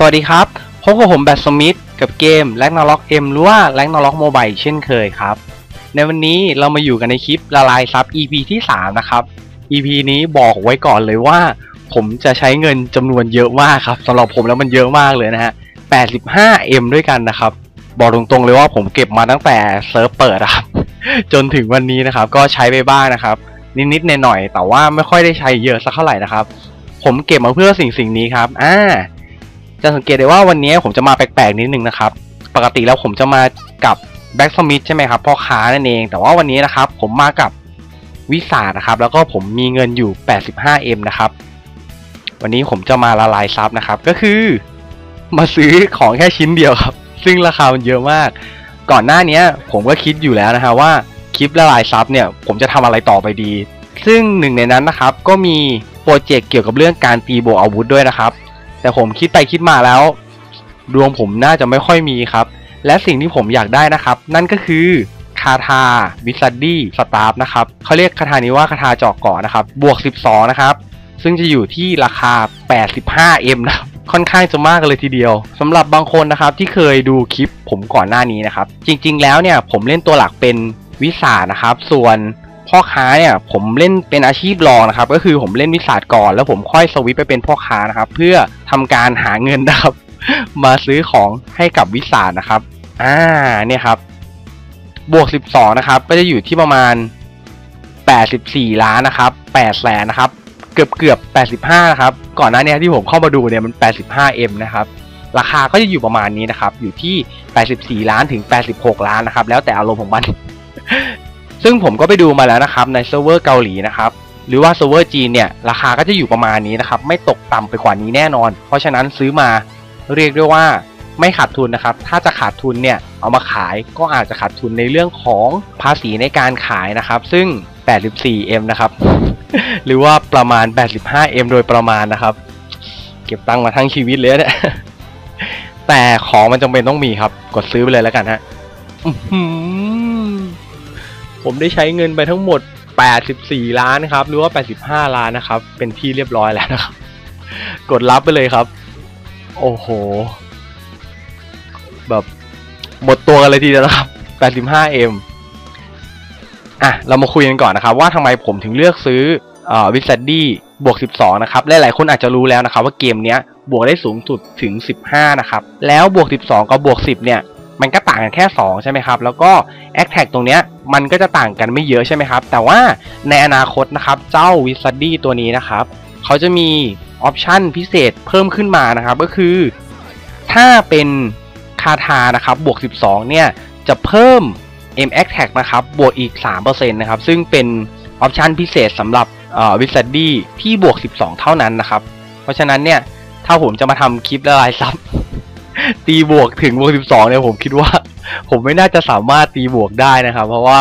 สวัสดีครับ พบกับผมแบทสมิธกับเกมแลกนาล็อกเอ็มหรือว่าแลกนาล็อกโมบายเช่นเคยครับ ในวันนี้เรามาอยู่กันในคลิปละลายซับ EP ที่ 3 นะครับ EP นี้บอกไว้ก่อนเลยว่า ผมจะใช้เงินจำนวนเยอะมากครับสำหรับผมแล้วมันเยอะมากเลยนะฮะ 85M ด้วยกันนะครับ บอกตรงๆเลยว่าผมเก็บมาตั้งแต่เซิร์ฟเปิดครับ จนถึงวันนี้นะครับ ก็ใช้ไปบ้างนะครับ นิดๆหน่อยๆแต่ว่าไม่ค่อยได้ใช้เยอะสักเท่าไหร่นะครับ ผมเก็บมาเพื่อสิ่งสิ่งนี้ครับ อ่า จะสังเกตได้ว่าวันนี้ผมจะมาแปลกๆนิดนึงนะครับ ปกติแล้วผมจะมากับแบ็กสมิธใช่ไหมครับพ่อค้านั่นเอง แต่ว่าวันนี้นะครับ ผมมากับวิสานะครับ แล้วก็ผมมีเงินอยู่ 85M นะครับ วันนี้ผมจะมาละลายซับนะครับ ก็คือมาซื้อของแค่ชิ้นเดียวครับ ซึ่งราคามันเยอะมาก ก่อนหน้านี้ผมก็คิดอยู่แล้วนะฮะว่าคลิปละลายซับเนี่ย ผมจะทำอะไรต่อไปดี ซึ่งหนึ่งในนั้นนะครับ ก็มีโปรเจกต์เกี่ยวกับเรื่องการตีโบว์อาวุธด้วยนะครับ แต่ผมคิดไปคิดมาแล้ว ดวงผมน่าจะไม่ค่อยมีครับ และสิ่งที่ผมอยากได้นะครับ นั่นก็คือคาทาวิสัดดี้สตาร์ฟนะครับเขาเรียกคาถานี้ว่าคาทาเจอกเกาะนะครับ บวก 12 นะครับ ซึ่งจะอยู่ที่ราคา 85M นะครับค่อนข้างจะมากเลยทีเดียวสำหรับบางคนนะครับที่เคยดูคลิปผมก่อนหน้านี้นะครับ จริงๆแล้วเนี่ยผมเล่นตัวหลักเป็นวิสานะครับ ส่วน พ่อค้าเนี่ยผมเล่นเป็นอาชีพรองนะครับ ก็คือผมเล่นวิสาก่อน แล้วผมค่อยสวิตไปเป็นพ่อค้านะครับ เพื่อทำการหาเงินนะครับ มาซื้อของให้กับวิสานะครับ อ่าเนี่ยครับ บวก 12 นะครับ ก็จะอยู่ที่ประมาณ 84 ล้านนะครับ8แสนนะครับ เกือบเกือบ85 นะครับ ก่อนหน้านี้ที่ผมเข้ามาดูเนี่ยมัน 85M นะครับราคาก็จะอยู่ประมาณนี้นะครับ อยู่ที่ 84 ล้านถึง 86 ล้านนะครับ แล้วแต่อารมณ์ของมัน ซึ่งผมก็ไปดูมาแล้วนะครับในเซิร์ฟเวอร์เกาหลีนะครับหรือว่าเซิร์ฟเวอร์จีนเนี่ยราคาก็จะอยู่ประมาณนี้นะครับไม่ตกต่ำไปกว่านี้แน่นอน เพราะฉะนั้นซื้อมาเรียกได้ว่าไม่ขาดทุนนะครับ ถ้าจะขาดทุนเนี่ยเอามาขายก็อาจจะขาดทุนในเรื่องของภาษีในการขายนะครับ ซึ่ง 84M นะครับ หรือว่าประมาณ 85M โดยประมาณนะครับ เก็บตังค์มาทั้งชีวิตเลยเนี่ย แต่ของมันจำเป็นต้องมีครับ กดซื้อไปเลยแล้วกันฮะ ผมได้ใช้เงินไปทั้งหมด 84 ล้านครับ หรือว่า 85 ล้านนะครับ เป็นที่เรียบร้อยแล้วนะครับ กดรับไปเลยครับ โอ้โห แบบหมดตัวกันเลยทีเดียวนะครับ 85M อะ เรามาคุยกันก่อนนะครับ ว่าทำไมผมถึงเลือกซื้อวิสัดดี้บวก 12 นะครับ หลายๆคนอาจจะรู้แล้วนะครับ ว่าเกมเนี้ยบวกได้สูงสุดถึง 15 นะครับ แล้วบวก 12 กับบวก 10 เนี่ย มันก็ต่างกันแค่ 2 ใช่ไหมครับ แล้วก็แอคแท็กตรงเนี้ยมันก็จะต่างกันไม่เยอะใช่ไหมครับ แต่ว่าในอนาคตนะครับเจ้าวิสัดดี้ตัวนี้นะครับ เขาจะมีออปชันพิเศษเพิ่มขึ้นมานะครับ ก็คือ ถ้าเป็นคาทานะครับบวก 12 เนี่ย จะเพิ่ม M a c t a g นะครับบวกอีก 3%นะครับ ซึ่งเป็นออปชันพิเศษสำหรับวิสัดดี้ที่บวก 12 เท่านั้นนะครับ เพราะฉะนั้นเนี่ย ถ้าผมจะมาทำคลิปละลายซับ ตีบวกถึงบวก12เนี่ยผมคิดว่า ผมไม่น่าจะสามารถตีบวกได้นะครับ เพราะว่า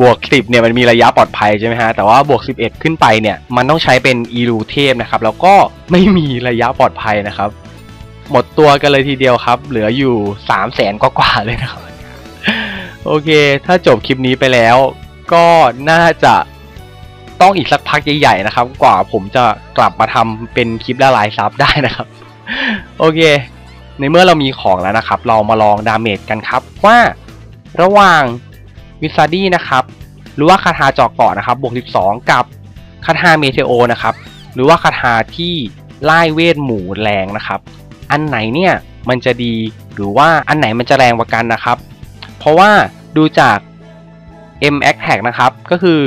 บวก10เนี่ยมันมีระยะปลอดภัยใช่ไหมฮะ แต่ว่าบวก11ขึ้นไปเนี่ย มันต้องใช้เป็นอีรูเทพนะครับ แล้วก็ไม่มีระยะปลอดภัยนะครับ หมดตัวกันเลยทีเดียวครับ เหลืออยู่3 0 0แสนกว่าๆเลยนะครับ โอเค ถ้าจบคลิปนี้ไปแล้ว ก็น่าจะต้องอีกสักพักใหญ่ๆนะครับ กว่าผมจะกลับมาทำเป็นคลิปละลายซับได้นะครับ โอเค ในเมื่อเรามีของแล้วนะครับ เรามาลองดาเมจกันครับว่าระหว่างวิซาดี้นะครับหรือว่าคาถาจอกเกาะนะครับบวก 12 กับคาถาเมเทโอนะครับหรือว่าคาถาที่ไล่เวทหมู่แรงนะครับ อันไหนเนี่ยมันจะดีหรือว่าอันไหนมันจะแรงกว่ากันนะครับ เพราะว่าดูจาก M a c t a g นะครับก็คือ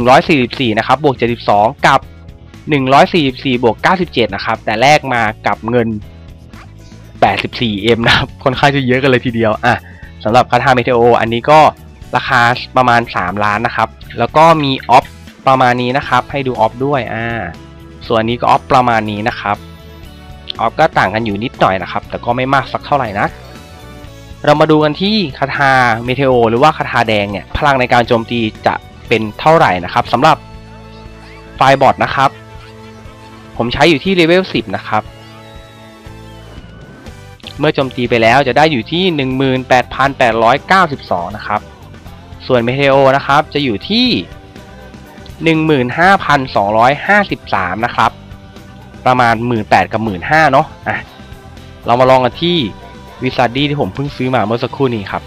144 นะครับบวก 72 กับ 144 บวก 97 นะครับ แต่แลกมากับเงิน 84M นะครับ ค่อนข้างจะเยอะกันเลยทีเดียว อะสำหรับคาถาเมเทโออันนี้ก็ราคาประมาณ 3 ล้านนะครับ แล้วก็มีออฟประมาณนี้นะครับ ให้ดูออฟด้วย อ่า ส่วนนี้ก็ออฟประมาณนี้นะครับออฟก็ต่างกันอยู่นิดหน่อยนะครับ แต่ก็ไม่มากสักเท่าไหร่นะ เรามาดูกันที่คาถาเมเทโอหรือว่าคาถาแดงเนี่ย พลังในการโจมตีจะเป็นเท่าไหร่นะครับสำหรับไฟบอทนะครับ ผมใช้อยู่ที่เลเวล 10 นะครับ เมื่อโจมตีไปแล้วจะได้อยู่ที่ 18,892 นะครับ ส่วนเมเทโอนะครับจะอยู่ที่ 15,253 นะครับ ประมาณ 18,000กับ 15,000เนาะอะเรามาลองกันที่วิซาร์ดี้ที่ผมเพิ่งซื้อมาเมื่อสักครู่นี้ครับ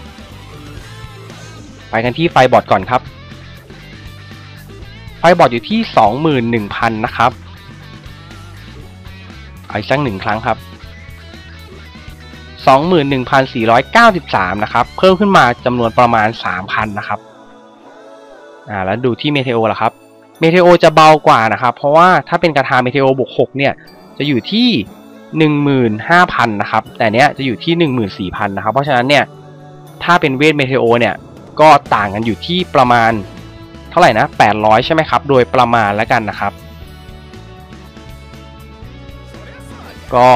ไปกันที่ไฟบอร์ดก่อนครับไฟบอร์ดอยู่ที่ 21,000 นะครับเอาอีกสักหนึ่งครั้งครับ 21,493 นะครับ เพิ่มขึ้นมาจำนวนประมาณ 3,000 นะครับอ่าแล้วดูที่เมเทโอล่ะครับ เมเทโอจะเบากว่านะครับ เพราะว่าถ้าเป็นกระทาเมเทโอบวก6เนี่ย จะอยู่ที่ 15,000 นะครับ แต่เนี้ยจะอยู่ที่ 14,000 นะครับ เพราะฉะนั้นเนี่ย ถ้าเป็นเวทเมเทโอเนี่ย ก็ต่างกันอยู่ที่ประมาณเท่าไหร่นะ 800 ใช่ไหมครับ โดยประมาณแล้วกันนะครับ ก็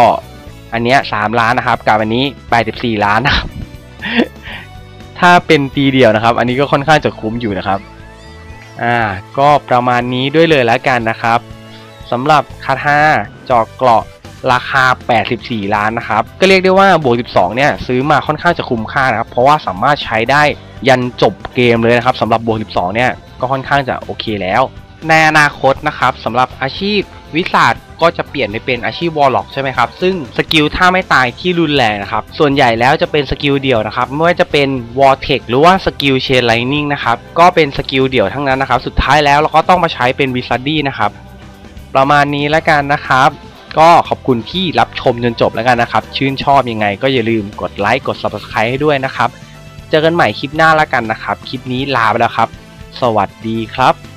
อันเนี้ย3ล้านนะครับ กับอันนี้84ล้านนะครับ ถ้าเป็นตีเดียวนะครับ อันนี้ก็ค่อนข้างจะคุ้มอยู่นะครับ อ่า ก็ประมาณนี้ด้วยเลยแล้วกันนะครับสำหรับคาทาจอกเกราะราคา 84 ล้านนะครับ ก็เรียกได้ว่าบวก 12 เนี่ย ซื้อมาค่อนข้างจะคุ้มค่านะครับ เพราะว่าสามารถใช้ได้ยันจบเกมเลยนะครับสำหรับบวก 12 เนี่ย ก็ค่อนข้างจะโอเคแล้ว ในอนาคตนะครับสำหรับอาชีพ วิสาดก็จะเปลี่ยนไปเป็นอาชีพวอลล็อกใช่ไหมครับ ซึ่งสกิลท่าไม่ตายที่รุนแรงนะครับ ส่วนใหญ่แล้วจะเป็นสกิลเดี่ยวนะครับ ไม่ว่าจะเป็นวอ r เทคหรือว่าสกิลเชนไลนิ่งนะครับ ก็เป็นสกิลเดี่ยวทั้งนั้นนะครับ สุดท้ายแล้วเราก็ต้องมาใช้เป็นวิซัดดี้นะครับ ประมาณนี้แล้วกันนะครับ ก็ขอบคุณที่รับชมจนจบแล้วกันนะครับ ชื่นชอบยังไง ก็อย่าลืมกดไลค์ กด Subscribe ให้ด้วยนะครับ เจอกันใหม่คลิปหน้าแล้วกันนะครับ คลิปนี้ลาไปแล้วครับ สวัสดีครับ